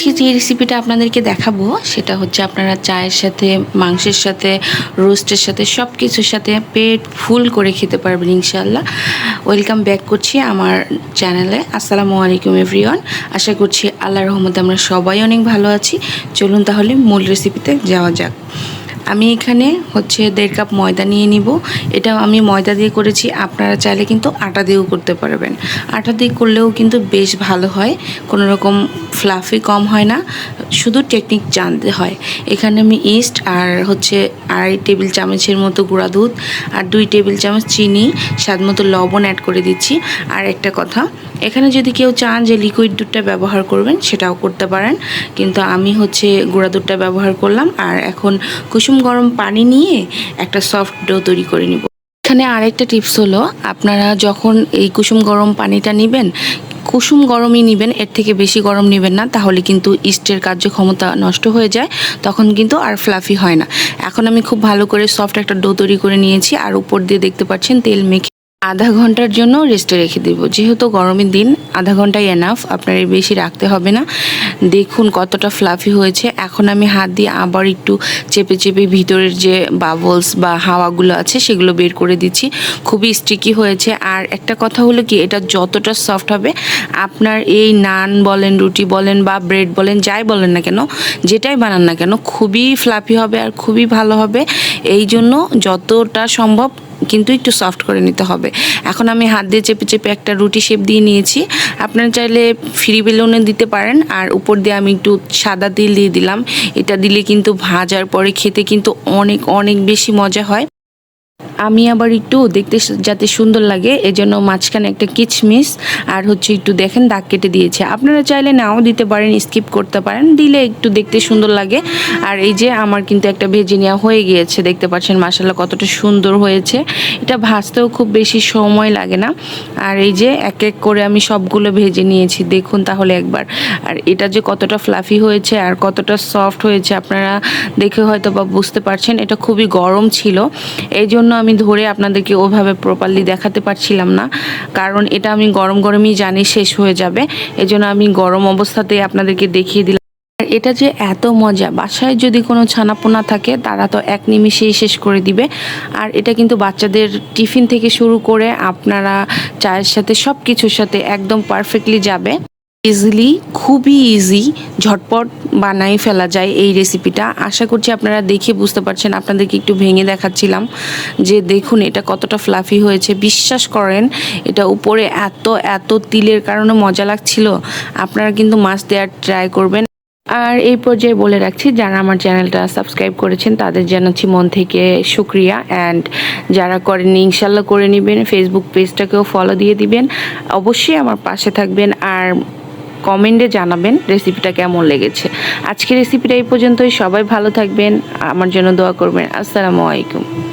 আজকে যে রেসিপিটা আপনাদেরকে দেখাবো, সেটা হচ্ছে আপনারা চায়ের সাথে, মাংসের সাথে, রোস্টের সাথে সব কিছুর সাথে পেট ফুল করে খেতে পারবেন ইনশাল্লাহ ওয়েলকাম ব্যাক করছি আমার চ্যানেলে আসসালামু আলাইকুম এভরিওয়ান আশা করছি আল্লাহ রহমতে আমরা সবাই অনেক ভালো আছি। চলুন তাহলে মূল রেসিপিতে যাওয়া যাক। আমি এখানে হচ্ছে দেড় কাপ ময়দা নিয়ে নিব। এটা আমি ময়দা দিয়ে করেছি, আপনারা চাইলে কিন্তু আটা দিয়েও করতে পারবেন। আটা দিয়ে করলেও কিন্তু বেশ ভালো হয়, কোনো রকম ফ্লাফি কম হয় না, শুধু টেকনিক জানতে হয়। এখানে আমি ইস্ট আর হচ্ছে আড়াই টেবিল চামচের মতো গুঁড়া দুধ আর দুই টেবিল চামচ চিনি, স্বাদ মতো লবণ অ্যাড করে দিচ্ছি। আর একটা কথা, এখানে যদি কেউ চান যে লিকুইড দুধটা ব্যবহার করবেন, সেটাও করতে পারেন। কিন্তু আমি হচ্ছে গুঁড়া দুধটা ব্যবহার করলাম আর এখন কুসুম গরম পানি নিয়ে একটা সফট ডো তৈরি করে নিব। এখানে আরেকটা টিপস হলো, আপনারা যখন এই কুসুম গরম পানিটা নেবেন, কুসুম গরমই নেবেন, এর থেকে বেশি গরম নেবেন না, তাহলে কিন্তু ইস্টের কার্যক্ষমতা নষ্ট হয়ে যায়, তখন কিন্তু আর ফ্লাফি হয় না। এখন আমি খুব ভালো করে সফট একটা ডো তৈরি করে নিয়েছি, আর উপর দিয়ে দেখতে পাচ্ছেন তেল মেখে আধা ঘণ্টার জন্য রেস্টে রেখে দেবো। যেহেতু গরমের দিন, আধা ঘন্টাই এনাফ আপনার বেশি রাখতে হবে না। দেখুন কতটা ফ্লাফি হয়েছে। এখন আমি হাত দিয়ে আবার একটু চেপে চেপে ভিতরের যে বাবলস বা হাওয়াগুলো আছে, সেগুলো বের করে দিচ্ছি। খুবই স্টিকি হয়েছে। আর একটা কথা হলো কি, এটা যতটা সফট হবে, আপনার এই নান বলেন, রুটি বলেন বা ব্রেড বলেন, যাই বলেন না কেন, যেটাই বানান না কেন, খুবই ফ্লাফি হবে আর খুবই ভালো হবে। এই জন্য যতটা সম্ভব কিন্তু একটু সফট করে নিতে হবে। এখন আমি হাত দিয়ে চেপে চেপে একটা রুটি শেপ দিয়ে নিয়েছি। আপনারা চাইলে ফ্রি বেলুনে দিতে পারেন, আর উপর দিয়ে আমি একটু সাদা তিল দিয়ে দিলাম। এটা দিলে কিন্তু ভাজার পরে খেতে কিন্তু অনেক অনেক বেশি মজা হয়। আমি আবার একটু দেখতে যাতে সুন্দর লাগে, এজন্য মাঝখানে একটা কিচমিচ আর হচ্ছে একটু দেখেন দাগ কেটে দিয়েছে। আপনারা চাইলে নাও দিতে পারেন, স্কিপ করতে পারেন, দিলে একটু দেখতে সুন্দর লাগে। আর এই যে আমার কিন্তু একটা ভেজে নেওয়া হয়ে গিয়েছে, দেখতে পাচ্ছেন মাসাল্লাহ কতটা সুন্দর হয়েছে। এটা ভাজতেও খুব বেশি সময় লাগে না। আর এই যে এক এক করে আমি সবগুলো ভেজে নিয়েছি, দেখুন তাহলে একবার। আর এটা যে কতটা ফ্লাফি হয়েছে আর কতটা সফট হয়েছে, আপনারা দেখে হয়তো বা বুঝতে পারছেন, এটা খুবই গরম ছিল। এই জন্য আমি ধরে আপনাদেরকে ওভাবে প্রপারলি দেখাতে পারছিলাম না। কারণ এটা আমি গরম গরমই জানি শেষ হয়ে যাবে। এজন্য আমি গরম অবস্থাতেই আপনাদেরকে দেখিয়ে দিলাম। এটা যে এত মজা, বাসায় যদি কোনো ছানাপোনা থাকে, তারা তো এক নিমিষেই শেষ করে দিবে। আর এটা কিন্তু বাচ্চাদের টিফিন থেকে শুরু করে আপনারা চায়ের সাথে সব কিছুর সাথে একদম পারফেক্টলি যাবে। ইজিলি খুবই ইজি ঝটপট বানাই ফেলা যায় এই রেসিপিটা আশা করছি আপনারা দেখে বুঝতে পারছেন, আপনাদেরকে একটু ভেঙে দেখাচ্ছিলাম যে দেখুন এটা কতটা ফ্লাফি হয়েছে। বিশ্বাস করেন, এটা উপরে এত এত তিলের কারণে মজা লাগছিল। আপনারা কিন্তু মাছ দেওয়ার ট্রাই করবেন। আর এই পর্যায়ে বলে রাখছি, যারা আমার চ্যানেলটা সাবস্ক্রাইব করেছেন, তাদের জানাচ্ছি মন থেকে শুক্রিয়া। অ্যান্ড যারা করেননি, ইনশাল্লাহ করে নেবেন। ফেসবুক পেজটাকেও ফলো দিয়ে দিবেন। অবশ্যই আমার পাশে থাকবেন। আর কমেন্টে জানাবেন রেসিপিটা কেমন লেগেছে। আজকে রেসিপিটা এই পর্যন্তই। সবাই ভালো থাকবেন। আমার জন্য দোয়া করবেন। আসসালামু আলাইকুম।